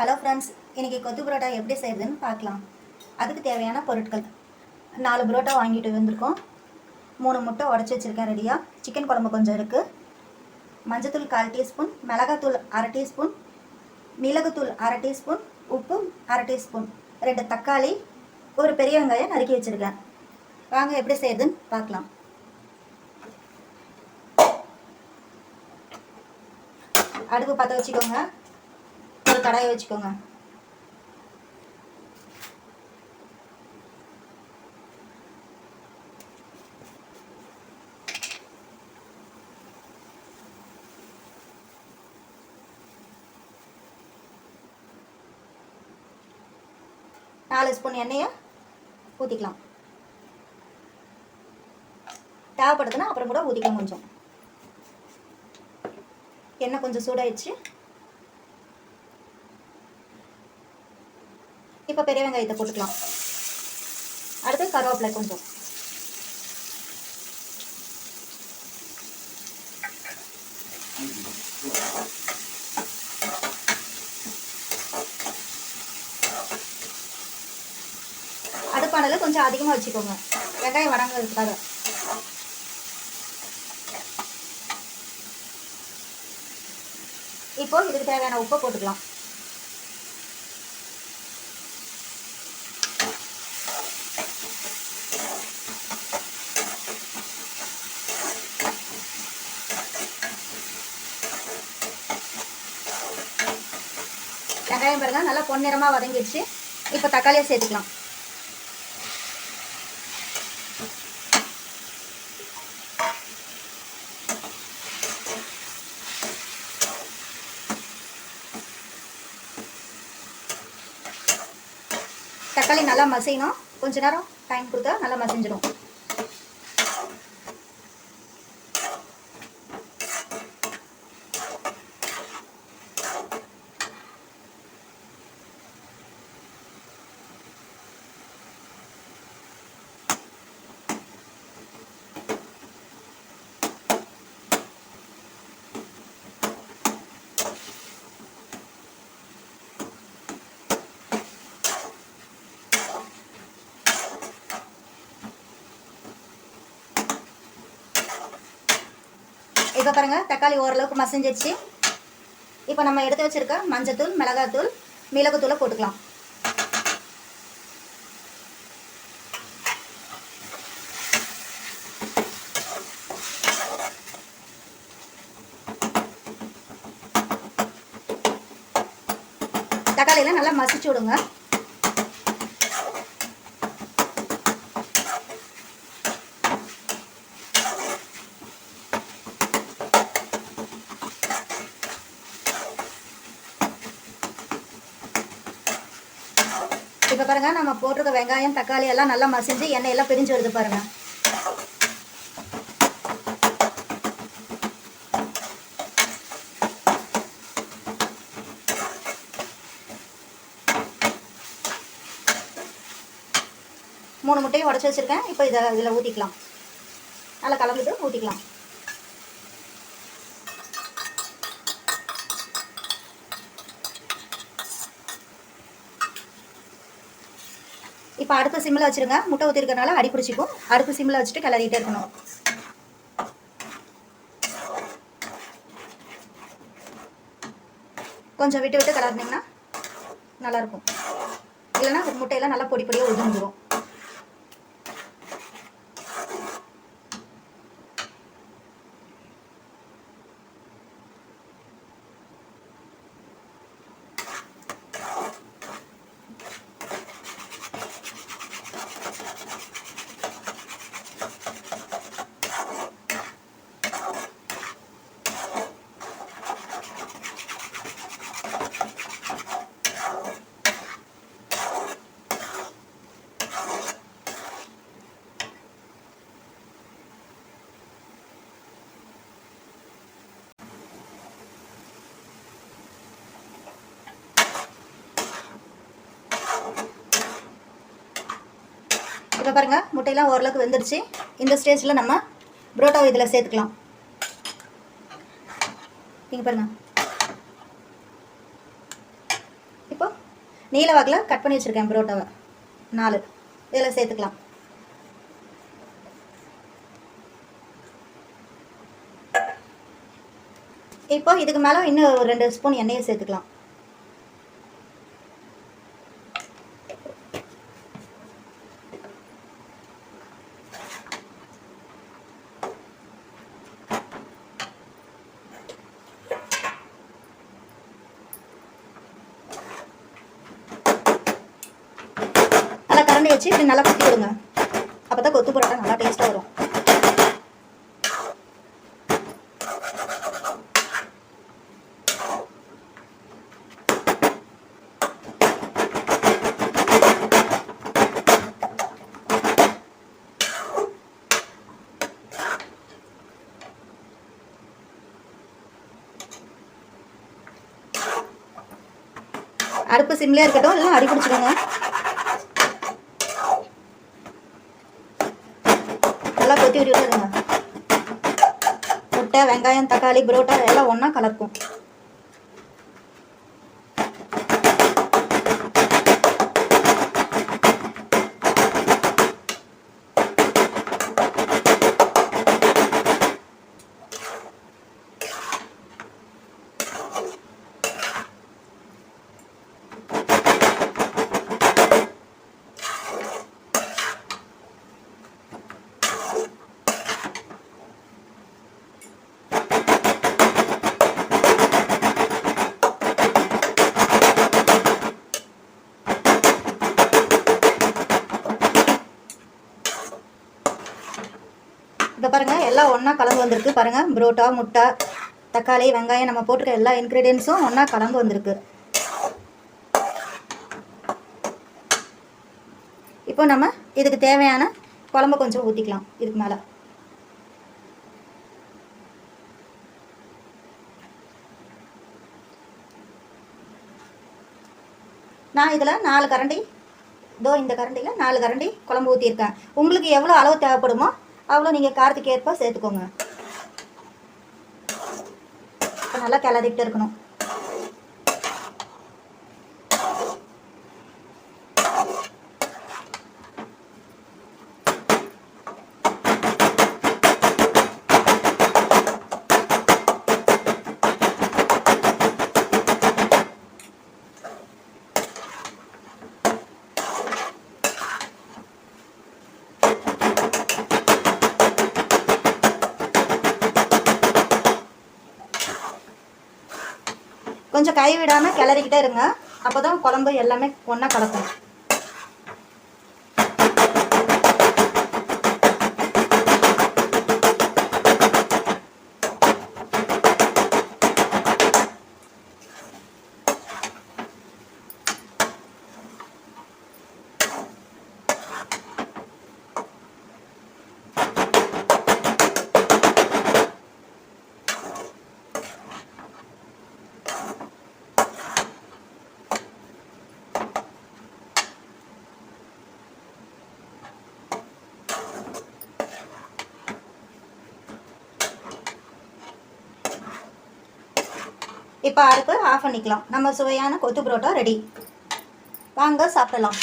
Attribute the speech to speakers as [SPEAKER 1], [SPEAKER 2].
[SPEAKER 1] Hello friends இன்றைக்கி கொத்து பரோட்டா எப்படி செய்கிறதுன்னு பார்க்கலாம். அதுக்கு தேவையான பொருட்கள். நாலு பரோட்டா வாங்கிட்டு வந்திருக்கோம். மூணு முட்டை உடச்சி வச்சுருக்கேன் ரெடியாக சிக்கன் குழம்பு கொஞ்சம் இருக்குது மஞ்சத்தூள் கால் டீஸ்பூன் மிளகாத்தூள் அரை டீஸ்பூன் மிளகுத்தூள் அரை டீஸ்பூன் உப்பு அரை டீஸ்பூன். ரெண்டு தக்காளி ஒரு பெரிய வெங்காயம் நறுக்கி வச்சுருக்கேன். வாங்க எப்படி செய்கிறதுன்னு பார்க்கலாம். அடுப்பு பற்ற வச்சுக்கோங்க. ஒரு கடாயை வச்சுக்கோங்க. நாலு ஸ்பூன் எண்ணெயை ஊற்றிக்கலாம் தேவைப்படுதுன்னா அப்புறம் கூட ஊற்றிக்கலாம் கொஞ்சம். எண்ணெய் கொஞ்சம் சூடாயிடுச்சு. இப்போ பெரிய வெங்காயத்தை போட்டுக்கலாம். அடுத்து கருவேப்பிலை கொஞ்சம். அடுப்பானது கொஞ்சம் அதிகமாக வச்சுக்கோங்க. வெங்காயம் வடங்கிறதுக்காக இப்போ இதுக்கு தேவையான உப்பை போட்டுக்கலாம். வெங்காயம் பாருங்க நல்லா பொன்னிறமாக வதங்கிடுச்சு. இப்போ தக்காளியை சேர்த்துக்கலாம். தக்காளி நல்லா மசையணும். கொஞ்ச நேரம் டைம் கொடுத்தா நல்லா மசிஞ்சிடும். இப்போ பாருங்க தக்காளி ஓரளவுக்கு மசிஞ்சிடுச்சு இப்போ நம்ம எடுத்து வச்சிருக்க மஞ்சத்தூள் மிளகாத்தூள் மிளகுத்தூளை போட்டுக்கலாம். தக்காளியில் நல்லா மசிச்சு விடுங்க. பாருங்க நம்ம போட்டிருக்க வெங்காயம் தக்காளி எல்லாம் நல்லா மசிஞ்சு எண்ணெய் எல்லாம் பிரிஞ்சு வருது பாருங்க. மூணு முட்டையும் உடச்சி வச்சிருக்கேன். இப்போ இதை இதில் ஊற்றிக்கலாம் நல்லா கலந்துட்டு ஊற்றிக்கலாம் இப்போ அடுத்த சிம்மில் வச்சுருங்க. முட்டை ஊற்றிருக்கனால அடி பிடிச்சிக்கும். அடுத்த சிம்மில் வச்சுட்டு கிளறிட்டே இருக்கணும். கொஞ்சம் விட்டு விட்டு கிளறினீங்கன்னா நல்லாயிருக்கும். இல்லைன்னா முட்டையெல்லாம் நல்லா பொடி பொடியாக உதிர்ந்துடும் இப்போ பாருங்க முட்டையெல்லாம் ஓரளவுக்கு வெந்துடுச்சு. இந்த ஸ்டேஜில் நம்ம புரோட்டாவை இதில் சேர்த்துக்கலாம். நீங்கள் பாருங்க. நீல வாக்கில் கட் பண்ணி வச்சுருக்கேன் புரோட்டாவை. நாலு. இதில் சேர்த்துக்கலாம். இப்போ இதுக்கு மேலே இன்னும் ஒரு ரெண்டு ஸ்பூன் எண்ணெயை சேர்த்துக்கலாம் நல்லா கரண்டி வச்சு இப்படி நல்லா கொத்தி விடுங்க. அப்போ தான் கொத்து பரோட்டா நல்லா டேஸ்ட்டாக வரும். அடுப்பு சிம்லேயே இருக்கட்டும் இல்லை அடி பிடிச்சிக்கோங்க நல்லா கொத்தி விட்டுருங்க முட்டை வெங்காயம் தக்காளி புரோட்டா எல்லாம் ஒன்றா கலக்கும் இப்போ பாருங்கள் எல்லாம் ஒன்றா கலந்து வந்திருக்கு. பாருங்கள் புரோட்டா முட்டை தக்காளி வெங்காயம் நம்ம போட்டுக்க எல்லா இன்க்ரீடியன்ஸும் ஒன்றா கலந்து வந்திருக்கு. இப்போ நம்ம இதுக்கு தேவையான குழம்பு கொஞ்சம் ஊற்றிக்கலாம் இதுக்கு மேலே. நான் இதில் நாலு கரண்டி இதோ இந்த கரண்டியில் நாலு கரண்டி குழம்பு ஊற்றியிருக்கேன் உங்களுக்கு எவ்வளோ அளவு தேவைப்படுமோ அவ்வளோ நீங்கள் காரத்துக்கு ஏற்ப சேர்த்துக்கோங்க. நல்லா கிளறிக்கிட்டு இருக்கணும். கொஞ்சம் கை விடாமல் கிளறிக்கிட்டே இருங்க. அப்போ தான் குழம்பு எல்லாமே ஒன்றா கலக்கும். இப்போ அடுப்பு ஆஃப் பண்ணிக்கலாம். நம்ம சுவையான கொத்து புரோட்டா ரெடி வாங்க சாப்பிடலாம்.